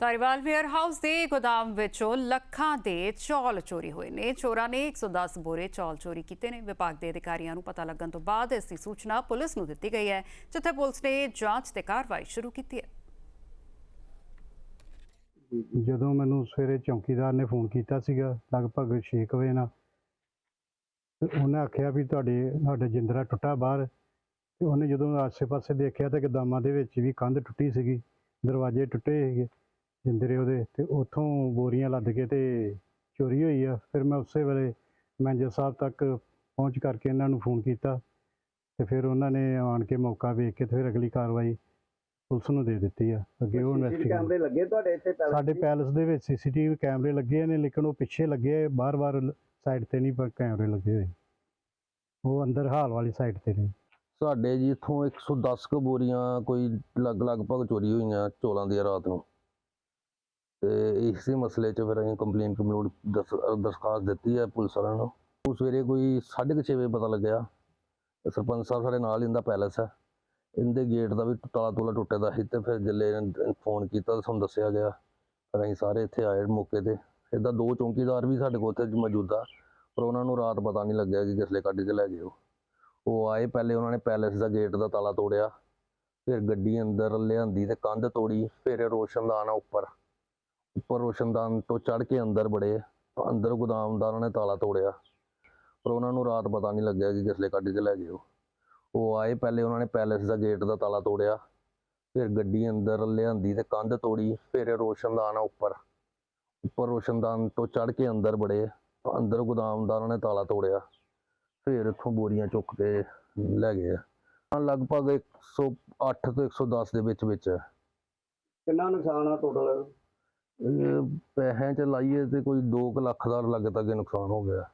Dhariwal wear house ਦੇ ਗੋਦਾਮ ਵਿੱਚੋਂ ਲੱਖਾਂ ਦੇ ਚੌਲ ਚੋਰੀ ਹੋਏ ਨੇ। ਚੋਰਾਂ ਨੇ 110 ਬੋਰੇ ਚੌਲ ਚੋਰੀ ਕੀਤੇ ਨੇ। ਵਿਭਾਗ ਦੇ ਅਧਿਕਾਰੀਆਂ ਨੂੰ ਪਤਾ ਲੱਗਣ ਤੋਂ ਬਾਅਦ ਇਸ ਦੀ ਸੂਚਨਾ ਪੁਲਿਸ ਨੂੰ ਦਿੱਤੀ ਗਈ ਹੈ, ਜਿੱਥੇ ਪੁਲਿਸ ਨੇ ਜਾਂਚ ਤੇ ਕਾਰਵਾਈ ਸ਼ੁਰੂ ਕੀਤੀ ਹੈ। ਜਦੋਂ ਮੈਨੂੰ ਸਵੇਰੇ ਚੌਕੀਦਾਰ ਨੇ ਫੋਨ ਕੀਤਾ ਸੀਗਾ, ਲਗਭਗ 6 ਵਜੇ ਨਾਲ, ਤੇ ਉਹਨੇ ਆਖਿਆ ਵੀ ਤੁਹਾਡੇ, ਤੁਹਾਡਾ ਜਿੰਦਰਾ ਟੁੱਟਾ ਬਾਹਰ। ਤੇ ਉਹਨੇ ਜਦੋਂ ਆਸੇ-ਪਾਸੇ ਦੇਖਿਆ ਤਾਂ ਗਦਾਮਾਂ ਦੇ ਵਿੱਚ ਵੀ ਕੰਧ ਟੁੱਟੀ ਸੀਗੀ, ਦਰਵਾਜ਼ੇ ਟੁੱਟੇ ਸੀਗੇ। ਜਿੰਦਰੇ ਉਹਦੇ ਤੇ ਉੱਥੋਂ ਬੋਰੀਆਂ ਲੱਦ ਕੇ ਤੇ ਚੋਰੀ ਹੋਈ ਆ। ਫਿਰ ਮੈਂ ਉਸੇ ਵੇਲੇ ਮੈਨੇਜਰ ਸਾਹਿਬ ਤੱਕ ਪਹੁੰਚ ਕਰਕੇ ਇਹਨਾਂ ਨੂੰ ਫੋਨ ਕੀਤਾ ਤੇ ਫਿਰ ਉਹਨਾਂ ਨੇ ਆਣ ਕੇ ਮੌਕਾ ਵੇਖ ਕੇ ਤੇ ਫਿਰ ਅਗਲੀ ਕਾਰਵਾਈ ਪੁਲਿਸ ਨੂੰ ਦੇ ਦਿੱਤੀ ਆ। ਅੱਗੇ ਉਹ ਇਨਵੈਸਟੀਗੇਸ਼ਨ ਕੈਮਰੇ ਲੱਗੇ ਤੁਹਾਡੇ ਇੱਥੇ ਪੈਲਸ ਸਾਡੇ ਵਿੱਚ? ਪੈਲਸ ਦੇ ਵਿੱਚ ਸੀਸੀਟੀਵੀ ਕੈਮਰੇ ਲੱਗੇ ਨੇ ਲੇਕਿਨ ਉਹ ਪਿੱਛੇ ਲੱਗੇ ਬਾਰ-ਬਾਰ ਸਾਈਡ ਤੇ ਨਹੀਂ ਪਰ ਕੈਮਰੇ ਲੱਗੇ ਹੋਏ। ਉਹ ਅੰਦਰ ਹਾਲ ਵਾਲੀ ਸਾਈਡ ਤੇ ਨੇ। ਸਾਡੇ ਜੀ ਇੱਥੋਂ 110 ਕੁ ਬੋਰੀਆਂ ਕੋਈ ਲਗ ਲਗਭਗ ਚੋਰੀ ਹੋਈਆਂ ਚੋਲਾਂ ਦੀ ਰਾਤ ਨੂੰ। ਤੇ ਇਸੇ ਮਸਲੇ 'ਚ ਫਿਰ ਅਸੀਂ ਕੰਪਲੇਨ ਕੰਪਲੂਡ ਦਰਖਾਸਤ ਦਿੱਤੀ ਹੈ ਪੁਲਿਸ ਵਾਲਿਆਂ ਨੂੰ। ਉਹ ਸਵੇਰੇ ਕੋਈ 6:30 ਵਜੇ ਪਤਾ ਲੱਗਿਆ, ਸਰਪੰਚ ਸਾਹਿਬ ਸਾਡੇ ਨਾਲ ਹੀ ਇਹਦਾ ਪੈਲਸ ਹੈ। ਇਹਦੇ ਗੇਟ ਦਾ ਵੀ ਤਾਲਾ ਤੂਲਾ ਟੁੱਟੇ ਦਾ ਸੀ ਤੇ ਫਿਰ ਜੱਲੇ ਫੋਨ ਕੀਤਾ ਤਾਂ ਸਾਨੂੰ ਦੱਸਿਆ ਗਿਆ, ਫਿਰ ਅਸੀਂ ਸਾਰੇ ਇੱਥੇ ਆਏ ਮੌਕੇ ਤੇ। ਇੱਦਾਂ ਦੋ ਚੌਂਕੀਦਾਰ ਵੀ ਸਾਡੇ ਕੋਲ ਉੱਥੇ ਮੌਜੂਦਾ ਪਰ ਉਹਨਾਂ ਨੂੰ ਰਾਤ ਪਤਾ ਨਹੀਂ ਲੱਗਿਆ ਕਿ ਕਿਸਲੇ ਕੱਢ ਕੇ ਲੈ ਗਏ ਉਹ। ਉਹ ਆਏ ਪਹਿਲੇ ਉਹਨਾਂ ਨੇ ਪੈਲੇਸ ਦਾ ਗੇਟ ਦਾ ਤਾਲਾ ਤੋੜਿਆ, ਫਿਰ ਗੱਡੀ ਅੰਦਰ ਲਿਆਂਦੀ ਤੇ ਕੰਧ ਤੋੜੀ, ਫਿਰ ਰੋਸ਼ਨ ਰੋਸ਼ਨਦਾਨ ਆ ਉੱਪਰ। ਉੱਪਰ ਰੋਸ਼ਨਦਾਨ ਤੋਂ ਚੜ ਕੇ ਅੰਦਰ ਬੜੇ ਅੰਦਰ ਗੋਦਾਮਦਾਰਾਂ ਨੇ ਤਾਲਾ ਤੋੜਿਆ। ਪਰ ਉਹਨਾਂ ਨੂੰ ਰਾਤ ਪਤਾ ਨਹੀਂ ਲੱਗਿਆ ਕਿ ਕਿਸਲੇ ਕੱਢ ਕੇ ਲੈ ਗਏ ਉਹ। ਉਹ ਆਏ ਪਹਿਲੇ ਉਹਨਾਂ ਨੇ ਪੈਲੇਸ ਦਾ ਗੇਟ ਦਾ ਤਾਲਾ ਤੋੜਿਆ। ਫਿਰ ਗੱਡੀ ਅੰਦਰ ਲਿਆਂਦੀ ਤੇ ਕੰਧ ਤੋੜੀ। ਫਿਰ ਰੋਸ਼ਨਦਾਨ ਆ ਉੱਪਰ। ਉੱਪਰ ਰੋਸ਼ਨਦਾਨ ਤੋਂ ਚੜ ਕੇ ਅੰਦਰ ਬੜੇ ਅੰਦਰ ਗੋਦਾਮਦਾਰਾਂ ਨੇ ਤਾਲਾ ਤੋੜਿਆ। ਫਿਰ ਇੱਥੋਂ ਬੋਰੀਆਂ ਚੁੱਕ ਕੇ ਲੈ ਗਏ ਆ। ਹਾਂ, ਲਗਭਗ 108 ਤੋਂ 110 ਦੇ ਵਿੱਚ ਵਿੱਚ ਕਿੰਨਾ ਨੁਕਸਾਨ ਆ ਟੋਟਲ ਇਹ ਪੈਸਿਆਂ ਚ ਲਾਈਏ ਤੇ ਕੋਈ 2 ਲੱਖ ਦਾ ਲੱਗ ਤੱਕ ਨੁਕਸਾਨ ਹੋ ਗਿਆ।